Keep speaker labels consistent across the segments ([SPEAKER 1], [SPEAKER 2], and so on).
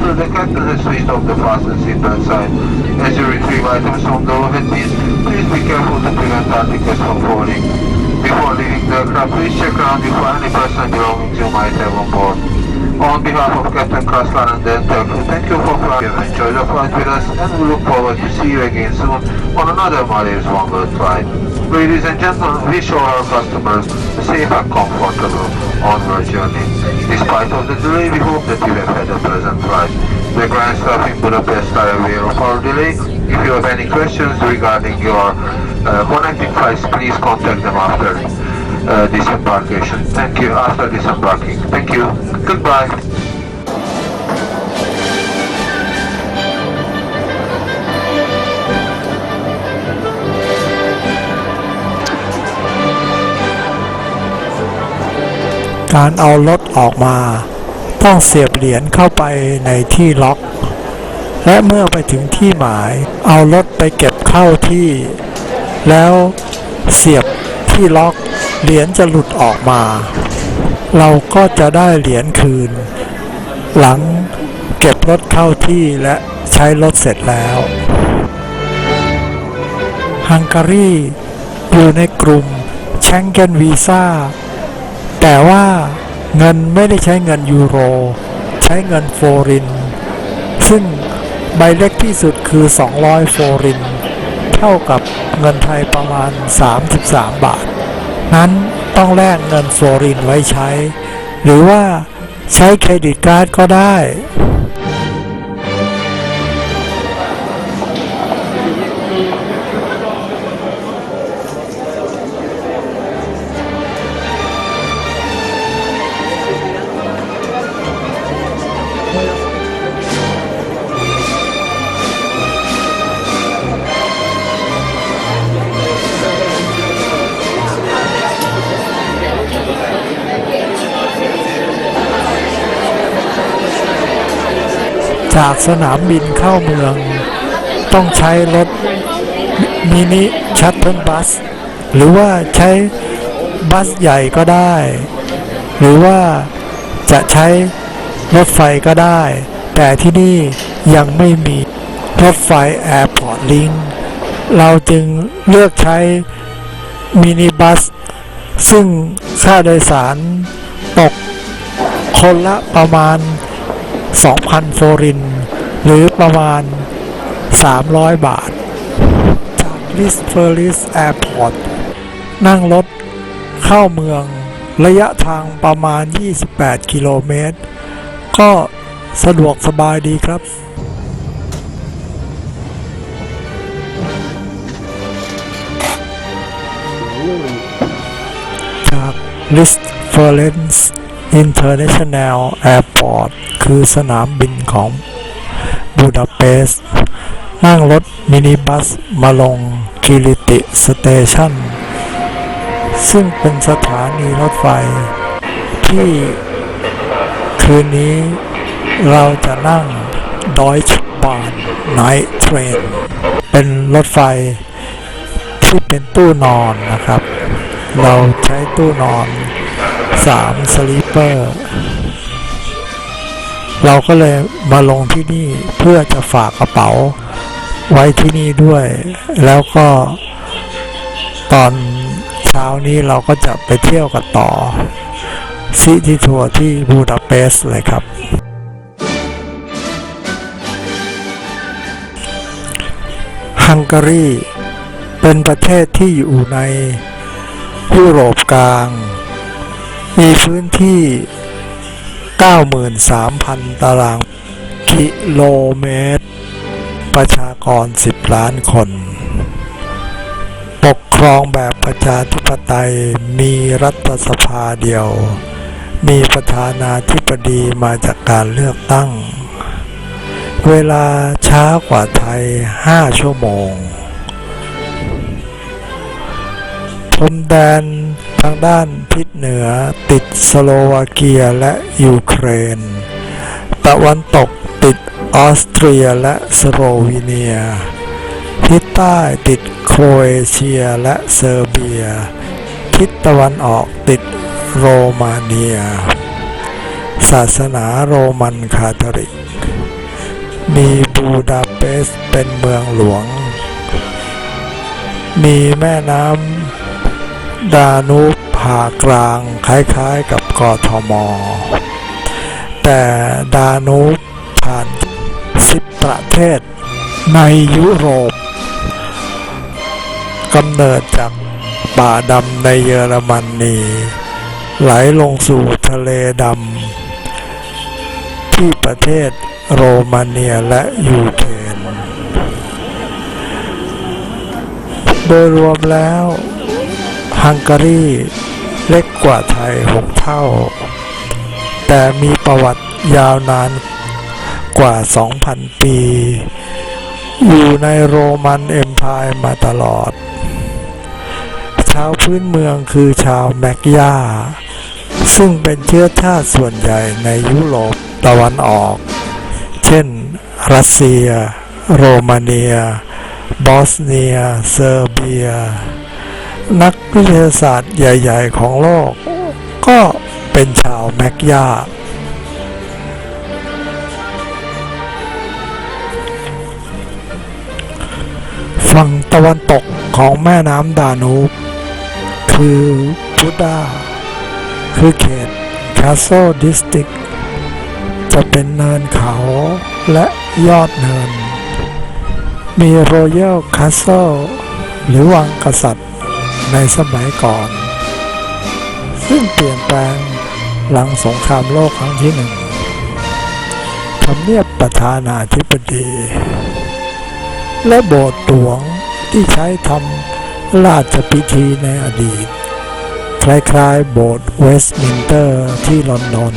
[SPEAKER 1] your the captain has switched off the fasten seatbelt sign. As you retrieve items from the overhead bins, please be careful to prevent articles from falling. Before leaving the aircraft, please check around you for any personal belongings you might have on board. On behalf of Captain Kassler and the entire crew, thank you for flying. You enjoyed the flight with us and we look forward to see you again soon on another Maldives One World flight. Ladies and gentlemen, wish all our customers a safe and comfortable onward journey. Despite of the delay, we hope that you have had a pleasant flight. The Grand Staff in Budapest are aware of our delay. If you have any questions regarding your uh, connecting flights, please contact them after uh, disembarkation. Thank you. After disembarking. Thank you. Goodbye.
[SPEAKER 2] การเอารถ ออกมา ต้องเสียบเหรียญเข้าไปในที่ล็อก และเมื่อไปถึงที่หมายเอารถไปเก็บเข้าที่ แล้วเสียบที่ล็อกเหรียญจะหลุดออกมา เราก็จะได้เหรียญคืน หลังเก็บรถเข้าที่และใช้รถเสร็จแล้วฮังการีอยู่ในกลุ่มแชงเกนวีซ่าแต่ว่า เงินไม่ได้ใช้เงินยูโร ใช้เงินโฟริน ซึ่งใบเล็กที่สุดคือ 200 โฟริน เท่ากับเงินไทยประมาณ 33 บาท นั้นต้องแลกเงินโฟรินไว้ใช้ หรือว่าใช้เครดิตการ์ดก็ได้ จากสนามบินเข้าเมือง ต้องใช้รถมินิชัตเทิลบัส หรือว่าใช้บัสใหญ่ก็ได้ หรือว่าจะใช้รถไฟก็ได้ แต่ที่นี่ยังไม่มีรถไฟแอร์พอร์ตลิงเราจึงเลือกใช้มินิบัส ซึ่งค่าโดยสารตกคนละประมาณ 2,000 โฟริน หรือประมาณ 300 บาท จากลิสเฟอร์ลิสแอร์พอร์ตนั่งรถเข้าเมืองระยะทางประมาณ 28 กิโลเมตร ก็สะดวกสบายดีครับจากลิสเฟอร์เ n นส์ International Airport คือสนามบินของบูดาเปสต์นั่งรถมินิบัสมาลงคิริติสเตชันซึ่งเป็นสถานีรถไฟ ที่คืนนี้เราจะนั่ง Deutsche Bahn Night Train เป็นรถไฟที่เป็นตู้นอนนะครับ เราใช้ตู้นอน 3สลีปเปอร์เราก็เลยมาลงที่นี่เพื่อจะฝากกระเป๋าไว้ที่นี่ด้วย แล้วก็ตอนเช้านี้เราก็จะไปเที่ยวกันต่อ ซิตี้ทัวร์ที่บูดาเปสต์เลยครับ ฮังการีเป็นประเทศที่อยู่ในยุโรปกลาง มีพื้นที่ 93,000 ตารางกิโลเมตร ประชากร 10 ล้านคน ปกครองแบบประชาธิปไตยมีรัฐสภาเดียว มีประธานาธิบดีมาจากการเลือกตั้ง เวลาช้ากว่าไทย 5 ชั่วโมงพรมแดนทางด้าน ทิศเหนือติดสโลวาเกียและยูเครน ตะวันตกติดออสเตรียและสโลวีเนีย ทิศใต้ติดโครเอเชียและเซอร์เบีย ทิศตะวันออกติดโรมาเนีย ศาสนาโรมันคาทอลิก มีบูดาเปสต์เป็นเมืองหลวง มีแม่น้ำดานูบ ผ่ากลางคล้ายๆกับกทม แต่ดานูบผ่านสิบประเทศในยุโรปกำเนิดจากป่าดำในเยอรมนนีไหลลงสู่ทะเลดำที่ประเทศโรมาเนียและยูเครนโดยรวมแล้วฮังการี เล็กกว่าไทยหกเท่า แต่มีประวัติยาวนานกว่า 2,000 ปี อยู่ในโรมันเอ็มพายมาตลอด ชาวพื้นเมืองคือชาวแมกยาซึ่งเป็นเชื้อชาติส่วนใหญ่ในยุโรปตะวันออก เช่น รัสเซีย โรมาเนีย บอสเนีย เซอร์เบีย นักวิทยาศาสตร์ใหญ่ ๆ ของโลก ก็เป็นชาวแมกยาฝั่งตะวันตกของแม่น้ำดานูบคือบูดาคือเขตคาโซดิสติก จะเป็นเนินเขาและยอดเนิน มีโรยัลคาสเซิลหรือวังกษัตริย์ ในสมัยก่อน ซึ่งเปลี่ยนแปลงหลังสงครามโลกครั้งที่หนึ่งทำเนียบประธานาธิบดี และโบสถ์หลวงที่ใช้ทำราชพิธีในอดีต คล้ายๆ โบสถ์เวสต์มินเตอร์ที่ลอนดอน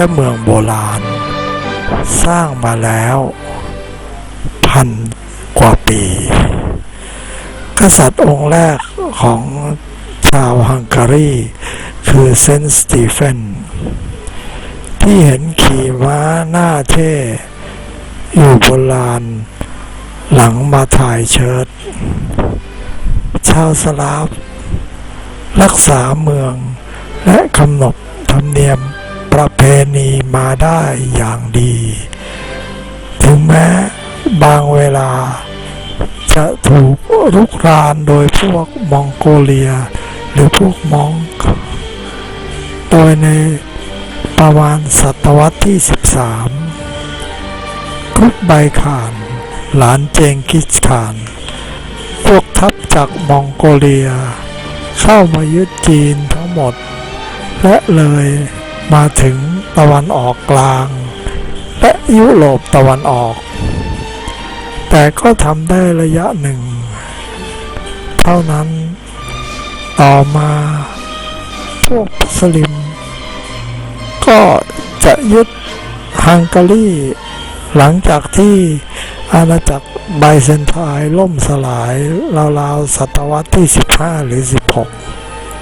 [SPEAKER 2] และเมืองโบราณ สร้างมาแล้ว พันกว่าปี กษัตริย์องค์แรกของชาวฮังการี คือเซนต์สตีเฟน ที่เห็นขี่ม้าหน้าเท่อยู่บนลานหลังมาถ่ายเชิด ชาวสลาฟ รักษาเมืองและกำนดธรรมเนียม ณีมาได้อย่างดี ถึงแม้บางเวลา จะถูกรุกรานโดยพวกมองโกเลีย หรือพวกมองโดยในประมาณศตวรรษที่ 13กรุ๊ปไบขาน หลานเจงกิสขาน พวกทัพจากมองโกเลีย เข้ามายึดจีนทั้งหมด และเลยมาถึง ตะวันออกกลาง และยุโรปตะวันออก แต่ก็ทำได้ระยะหนึ่ง เท่านั้น ต่อมาพวกสลิม ก็จะยึดฮังการีหลังจากที่อาณาจักรไบเซนไทน์ล่มสลายราวๆศตวรรษที่ 15 หรือ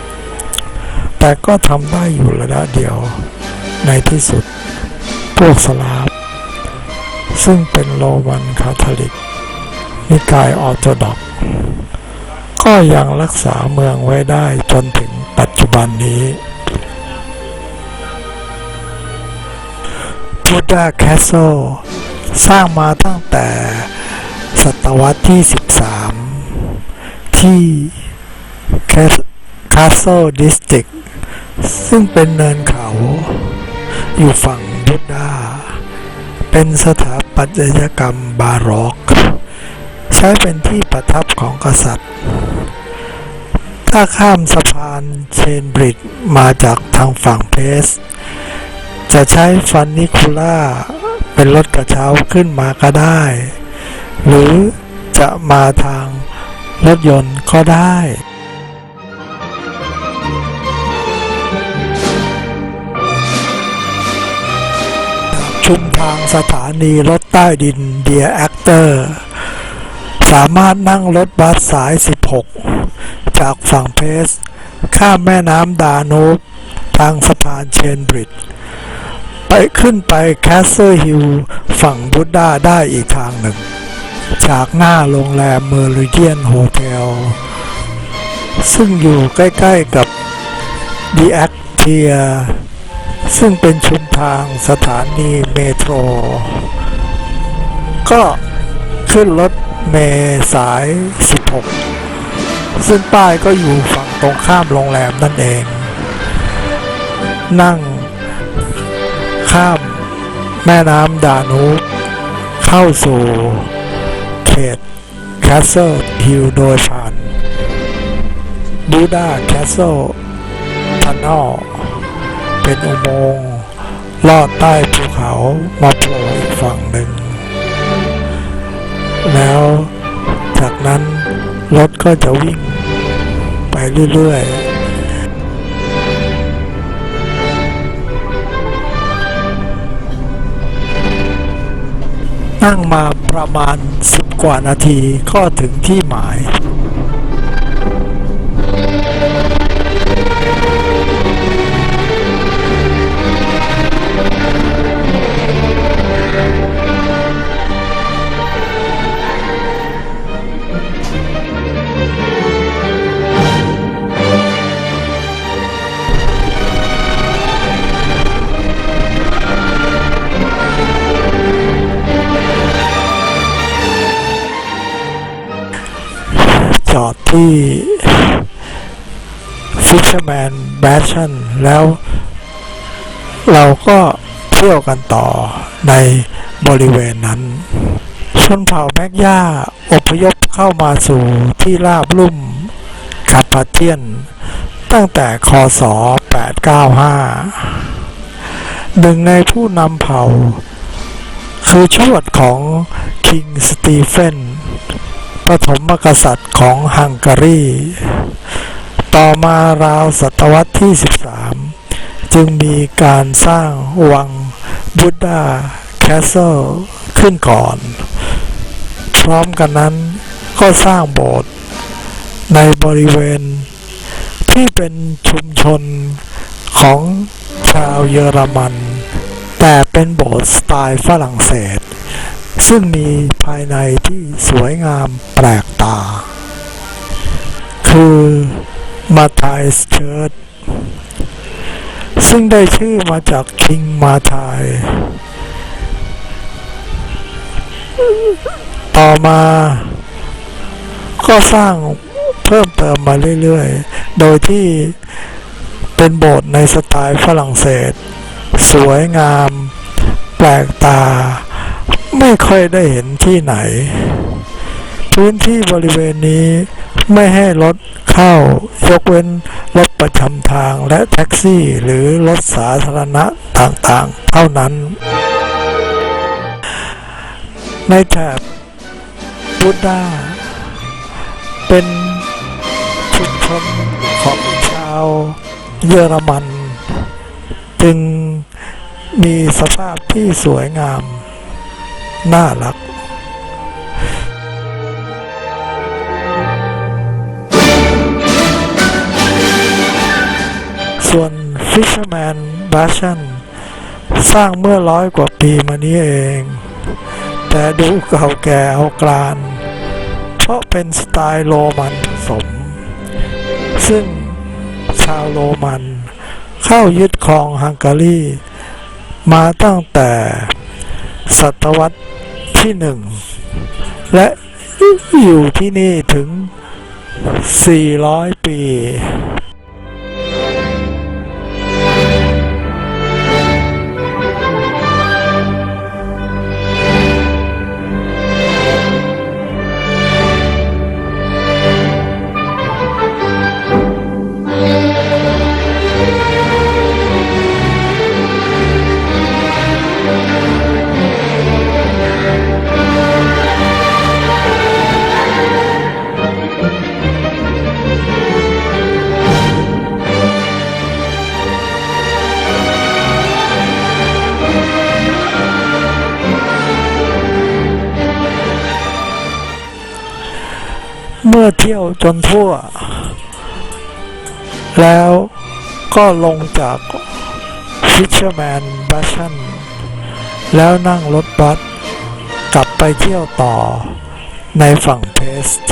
[SPEAKER 2] 16 แต่ก็ทำได้อยู่ระยะเดียว ในที่สุด พวกสลาฟซึ่งเป็นโรมันคาทอลิก นิกายออร์โธดอก ก็ยังรักษาเมืองไว้ได้จนถึงปัจจุบันนี้บูดาแคสเซิลสร้างมาตั้งแต่ศตวรรษที่ 13 ที่แคสเซิลดิสติกซึ่งเป็นเนินเขา อยู่ฝั่งบูดา เป็นสถาปัตยกรรมบาโรกใช้เป็นที่ประทับของกษัตริย์ ถ้าข้ามสะพานเชนบริดมาจากทางฝั่งเพส จะใช้ฟันนิคูล่าเป็นรถกระเช้าขึ้นมาก็ได้ หรือจะมาทางรถยนต์ก็ได้ ชุมทางสถานีรถใต้ดินเดียแอคเตอร์ สามารถนั่งรถบัสสาย 16 จากฝั่งเพส ข้ามแม่น้ำดานูบทางสะพานเชนบริดจ์ไปขึ้นไปแคสเซอร์ฮิลฝั่งบุดดาได้อีกทางหนึ่ง จากหน้าโรงแรมเมอริเดียนโฮเทล ซึ่งอยู่ใกล้ ๆกับดีแอคเทีย ซึ่งเป็นชุมทางสถานีเมโทร ก็ขึ้นรถเมสาย 16 ซึ่งป้ายก็อยู่ฝั่งตรงข้ามโรงแรมนั่นเอง นั่ง ข้ามแม่น้ำดานูบเข้าสู่เขตแคสเซิลฮิลโดยผ่านบูดาแคสเซิลทันนอล เป็นอุโมงค์ลอดใต้ภูเขามาโผล่อีกฝั่งหนึ่ง แล้วจากนั้นรถก็จะวิ่งไปเรื่อยๆ นั่งมาประมาณ10กว่านาทีก็ถึงที่หมาย ที่ Fisherman b a s t i o n แล้วเราก็เที่ยวกันต่อในบริเวณนั้น ชนเผ่าแมกย่าอพยพเข้ามาสู่ที่ราบลุ่มคาปาเทียน ตั้งแต่คศ 895 หนึ่งในผู้นำเผ่า คือชวดของคิงสตีเฟน ปฐมกษัตริย์ของฮังการี ต่อมาราวศตวรรษที่ 13 จึงมีการสร้างวังบุดดาแคสเซิลขึ้นก่อน พร้อมกันนั้นก็สร้างโบสถ์ในบริเวณที่เป็นชุมชนของชาวเยอรมัน แต่เป็นโบสถ์สไตล์ฝรั่งเศส ซึ่งมีภายในที่สวยงามแปลกตา คือมาทายสเชิร์ตซึ่งได้ชื่อมาจากคิงมาทายต่อมาก็สร้างเพิ่มเติมมาเรื่อยๆ โดยที่เป็นโบสถ์ในสไตล์ฝรั่งเศส สวยงาม แปลกตา ไม่ค่อยได้เห็นที่ไหน พื้นที่บริเวณนี้ไม่ให้รถเข้ายกเว้นรถประจำทางและแท็กซี่หรือรถสาธารณะต่างๆ เท่านั้น ในแถบบุดดาเป็นชุมชนของชาวเยอรมัน จึงมีสภาพที่สวยงาม น่ารัก ส่วน Fisherman b a s h a n สร้างเมื่อร้อยกว่าปีมานี้เอง แต่ดูเก่าแก่เอากลาน เพราะเป็นสไตล์โรมันผสม ซึ่งชาวโรมันเข้ายึดครองฮังการีมาตั้งแต่ ศตวรรษที่หนึ่งและอยู่ที่นี่ถึง 400 ปี เมื่อเที่ยวจนทั่ว แล้วก็ลงจาก Fisherman b a s s o n แล้วนั่งรถบัสกลับไปเที่ยวต่อในฝั่งเพสต์